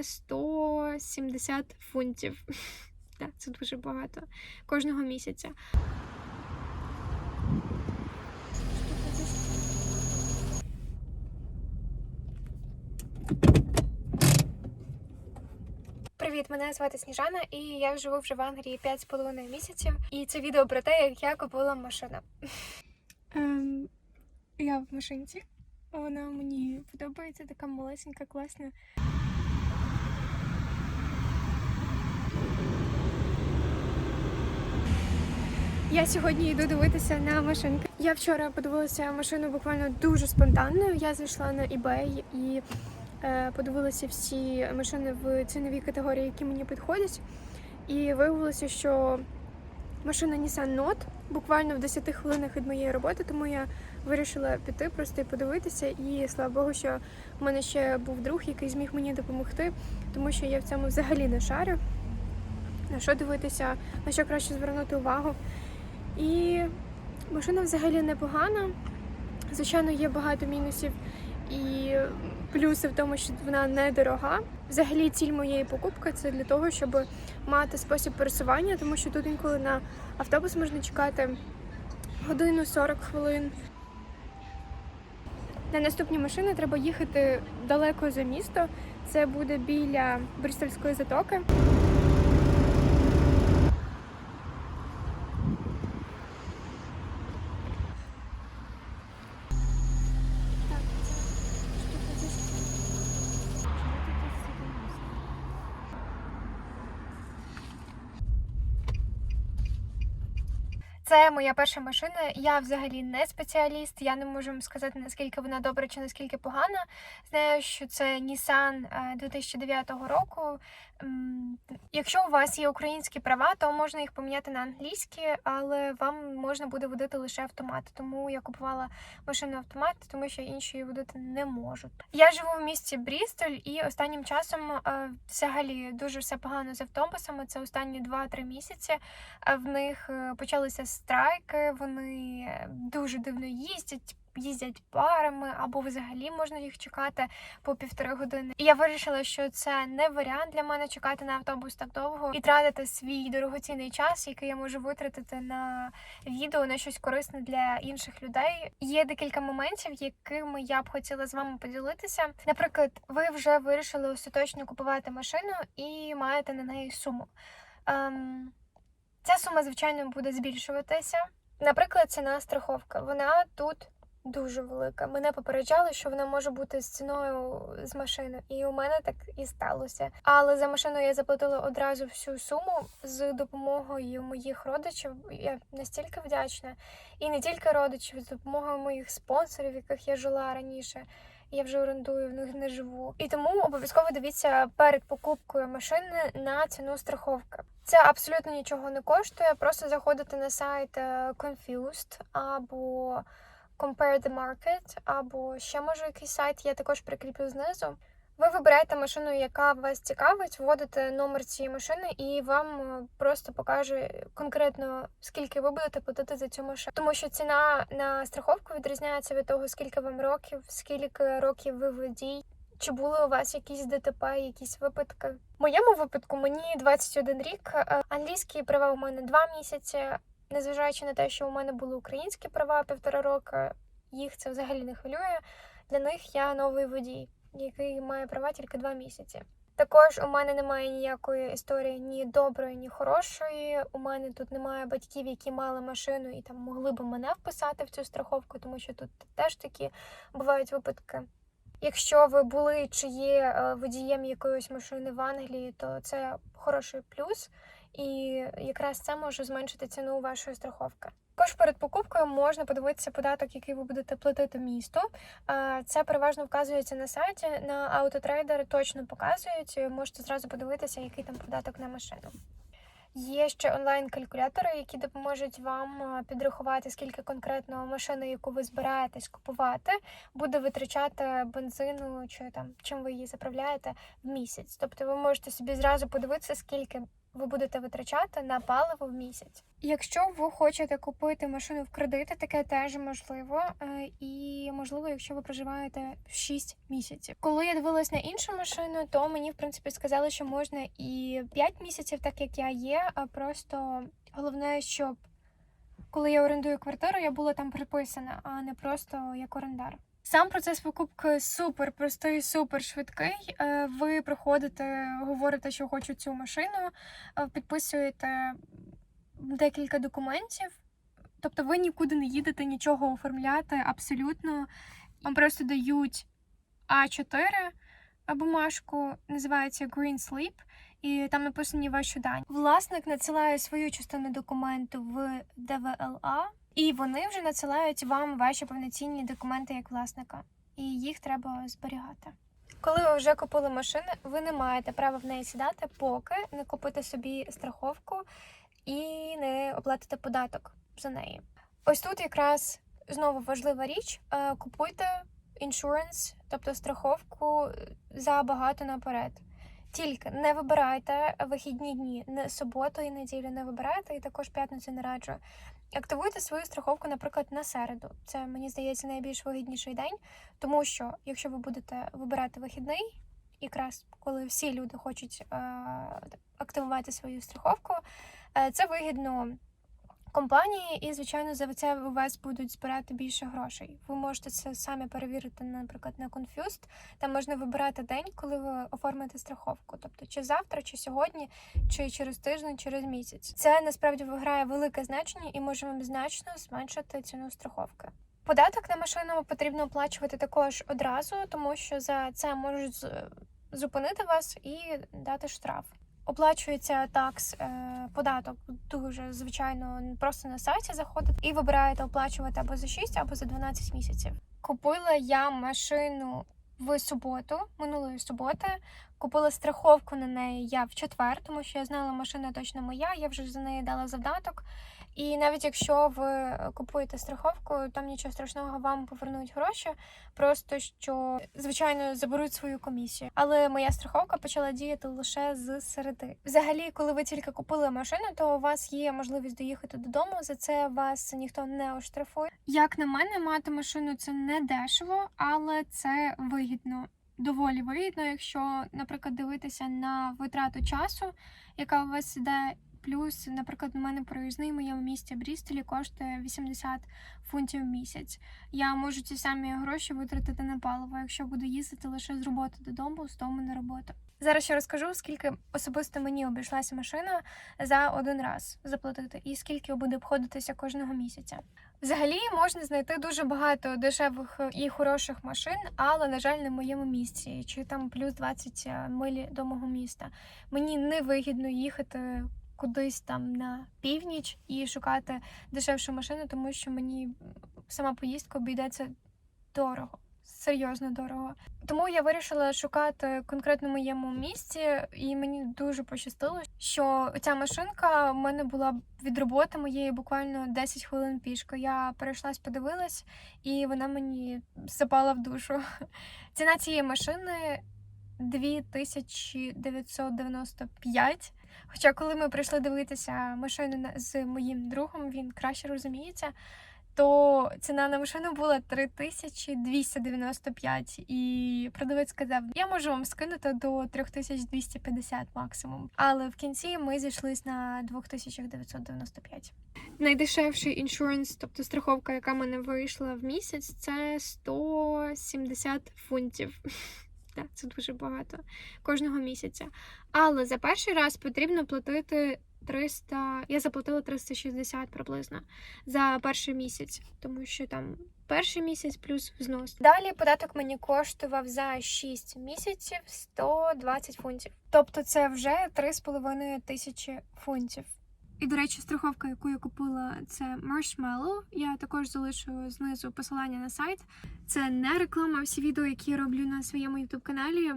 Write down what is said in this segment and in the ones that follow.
170 фунтів. Так, це дуже багато кожного місяця. Привіт, мене звати Сніжана, і я живу вже в Англії 5,5 місяців. І це відео про те, як я купила машину. Ем, я в машинці. Вона мені подобається, така малесенька, класна. Я сьогодні йду дивитися на машинки. Я вчора подивилася машину буквально дуже спонтанно. Я зайшла на eBay і е, подивилася всі машини в ціновій категорії, які мені підходять. І виявилося, що машина Nissan Note буквально в 10 хвилинах від моєї роботи, тому я вирішила піти просто і подивитися. І слава Богу, що в мене ще був друг, який зміг мені допомогти, тому що я в цьому взагалі не шарю. На що дивитися, на що краще звернути увагу. І машина взагалі непогана. Звичайно, є багато мінусів і плюси в тому, що вона недорога. Взагалі, ціль моєї покупки це для того, щоб мати спосіб пересування, тому що тут інколи на автобус можна чекати годину 40 хвилин. На наступні машини треба їхати далеко за місто. Це буде біля Брістольської затоки. Це моя перша машина. Я взагалі не спеціаліст. Я не можу сказати наскільки вона добра чи наскільки погана. Знаю, що це Nissan е, 2009 року. Якщо у вас є українські права, то можна їх поміняти на англійські, але вам можна буде водити лише автомат. Тому я купувала машину автомат, тому що інші її водити не можуть. Я живу в місті Брістоль, і останнім часом е, взагалі дуже все погано з автобусами. Це останні 2-3 місяці. В них е, почалися страйки, вони е, дуже дивно їздять. Їздять парами або взагалі можна їх чекати по півтори години. І я вирішила, що це не варіант для мене чекати на автобус так довго і тратити свій дорогоцінний час, який я можу витратити на відео на щось корисне для інших людей. Є декілька моментів, якими я б хотіла з вами поділитися. Наприклад, ви вже вирішили остаточно купувати машину і маєте на неї суму. Ем, Ця сума, звичайно, буде збільшуватися. Наприклад, ціна страховка. Вона тут дуже велика. Мене попереджали, що вона може бути з ціною з машини, і у мене так і сталося. Але за машину я заплатила одразу всю суму з допомогою моїх родичів. Я настільки вдячна. І не тільки родичів, з допомогою моїх спонсорів, яких я жила раніше. Я вже орендую, в них не живу. І тому обов'язково дивіться перед покупкою машини на ціну страховки. Це абсолютно нічого не коштує. Просто заходите на сайт е, Confused або Compare the Market, або ще може якийсь сайт, я також прикріплю знизу. Ви вибираєте машину, яка вас цікавить, вводите номер цієї машини, і вам е, просто покаже конкретно скільки ви будете платити за цю машину. Тому що ціна на страховку відрізняється від того, скільки вам років, скільки років ви водій. Чи були у вас якісь ДТП, якісь випадки? В моєму випадку мені 21 рік. е, Англійські права у мене 2 місяці. Незважаючи на те, що у мене були українські права півтора роки, їх це взагалі не хвилює. Для них я новий водій, який має права тільки 2 місяці. Також у мене немає ніякої історії ні доброї, ні хорошої. У мене тут немає батьків, які мали машину і там могли б мене вписати в цю страховку, тому що тут теж такі бувають випадки. Якщо ви були чи є е, водієм якоїсь машини в Англії, то це хороший плюс, і якраз це може зменшити ціну вашої страховки. Також перед покупкою можна подивитися податок, який ви будете платити місту. Це переважно вказується на сайті. На автотрейдер точно показують. Можете зразу подивитися, який там податок на машину. Є ще онлайн-калькулятори, які допоможуть вам підрахувати, скільки конкретно машини, яку ви збираєтесь купувати, буде витрачати бензину чи там чим ви її заправляєте в місяць. Тобто ви можете собі зразу подивитися, скільки ви будете витрачати на паливо в місяць. Якщо ви хочете купити машину в кредити, таке теж можливо. Е, І можливо, якщо ви проживаєте 6 місяців. Коли я дивилась на іншу машину, то мені в принципі сказали, що можна і 5 місяців, так як я є. А просто головне, щоб коли я орендую квартиру, я була там приписана, а не просто як орендар. Сам процес покупки супер простий, супер швидкий. Е, Ви приходите, говорите, що хочу цю машину, е, підписуєте декілька документів. Тобто ви нікуди не їдете нічого оформляти абсолютно. Вам просто дають А4 бумажку, називається Green Sleep, і там написані ваші дані. Власник надсилає свою частину документу в ДВЛА, і вони вже надсилають вам ваші повноцінні документи як власника, і їх треба зберігати. Коли ви вже купили машину, ви не маєте права в неї сідати, поки не купите собі страховку і не оплатите податок за неї. Ось тут якраз знову важлива річ: е, купуйте іншуренс, тобто страховку забагато наперед. Тільки не вибирайте вихідні дні, не суботу і неділю не вибирайте, і також п'ятницю не раджу. Активуйте свою страховку, наприклад, на середу. Це мені здається найбільш вигідніший день, тому що якщо ви будете вибирати вихідний, якраз коли всі люди хочуть е, активувати свою страховку, е, це вигідно компанії, і, звичайно, за це у вас будуть збирати більше грошей. Ви можете це самі перевірити, наприклад, на Confused. Там можна вибирати день, коли ви оформите страховку. Тобто, чи завтра, чи сьогодні, чи через тиждень, через місяць. Це насправді виграє велике значення і може вам значно зменшити ціну страховки. Податок на машину потрібно оплачувати також одразу, тому що за це можуть зупинити вас і дати штраф. Оплачується такс е, податок дуже звичайно просто на сайті заходите і вибираєте оплачувати або за 6, або за 12 місяців. Купила я машину в суботу, минулої суботи. Купила страховку на неї я в четвер, тому що я знала, машина точно моя. Я вже за неї дала завдаток. І навіть якщо ви купуєте страховку, там нічого страшного вам повернуть гроші, просто що звичайно заберуть свою комісію. Але моя страховка почала діяти лише з середи. Взагалі, коли ви тільки купили машину, то у вас є можливість доїхати додому. За це вас ніхто не оштрафує. Як на мене, мати машину це не дешево, але це вигідно. Доволі вигідно, якщо, наприклад, дивитися на витрату часу, яка у вас іде. Плюс, наприклад, у мене проїзний в моєму місті Брістолі коштує 80 фунтів в місяць. Я можу ці самі гроші витратити на паливо, якщо буду їздити лише з роботи додому, з дому на роботу. Зараз ще розкажу, скільки особисто мені обійшлася машина за один раз заплатити, і скільки буде обходитися кожного місяця. Взагалі можна знайти дуже багато дешевих і хороших машин, але на жаль, не в моєму місці, чи там плюс 20 миль до мого міста. Мені не вигідно їхати кудись там на північ і шукати дешевшу машину, тому що мені сама поїздка обійдеться дорого. Серйозно дорого. Тому я вирішила шукати конкретно моєму місці, і мені дуже пощастило, що ця машинка в мене була від роботи моєї буквально 10 хвилин пішки. Я перейшлась, подивилась, і вона мені запала в душу. Ціна цієї машини 2995. Хоча, коли ми прийшли дивитися машину з моїм другом, він краще розуміється, то ціна на машину була 3295. І продавець сказав: я можу вам скинути до 3250 максимум. Але в кінці ми зійшлись на 2995. Найдешевший іншуренс, тобто страховка, яка мене вийшла в місяць, це 170 фунтів. Так, це дуже багато кожного місяця. Але за перший раз потрібно платити 300, я заплатила 360 приблизно за перший місяць, тому що там перший місяць плюс взнос. Далі податок мені коштував за 6 місяців 120 фунтів. Тобто це вже 3,5 тисячі фунтів. І, до речі, страховка, яку я купила, це Marshmallow. Я також залишу знизу посилання на сайт. Це не реклама, всі відео, які я роблю на своєму youtube каналі,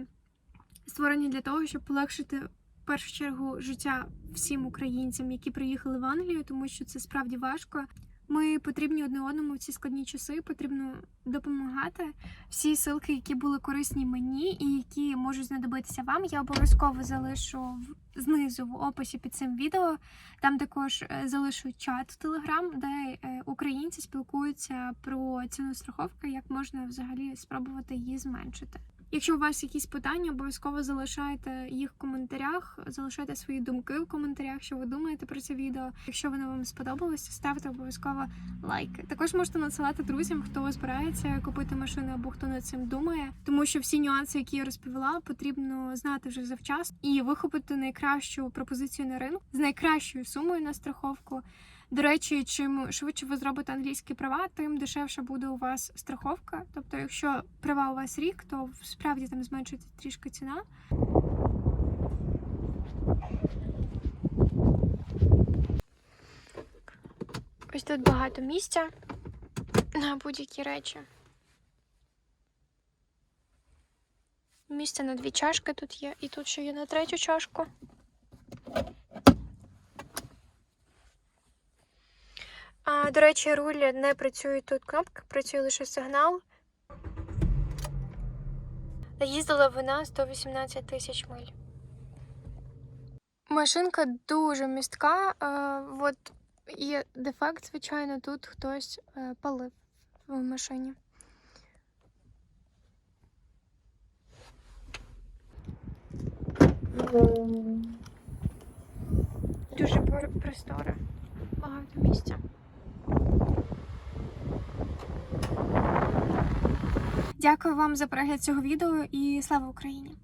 створені для того, щоб полегшити в першу чергу життя всім українцям, які приїхали в Англію, тому що це справді важко. Ми потрібні одне одному в ці складні часи. Потрібно допомагати. Всі ссылки, які були корисні мені і які можуть знадобитися вам, я обов'язково залишу знизу в описі під цим відео. Там також е, залишу чат в Телеграм, де е, українці спілкуються про ціну страховки, як можна взагалі спробувати її зменшити. Якщо у вас якісь питання, обов'язково залишайте їх в коментарях, залишайте свої думки в коментарях, що ви думаєте про це відео. Якщо воно вам сподобалося, ставте обов'язково лайки. Також можете надсилати друзям, хто збирається купити машину або хто над цим думає, тому що всі нюанси, які я розповіла, потрібно знати вже завчасно і вихопити найкращу пропозицію на ринку з найкращою сумою на страховку. До речі, чим швидше ви зробите англійські права, тим дешевше буде у вас страховка. Тобто, якщо права у вас рік, то справді там зменшується трішки ціна. Ось тут багато місця на будь-які речі. Місце на дві чашки тут є, і тут ще є на третю чашку. А, до речі, руль не працює тут кнопка, працює лише сигнал. Їздила вона 118 тисяч миль. Машинка дуже містка. Е, от є дефект, звичайно, тут хтось е, палив в машині. Дуже пор- просторе. Багато місця. Дякую вам за перегляд цього відео і слава Україні!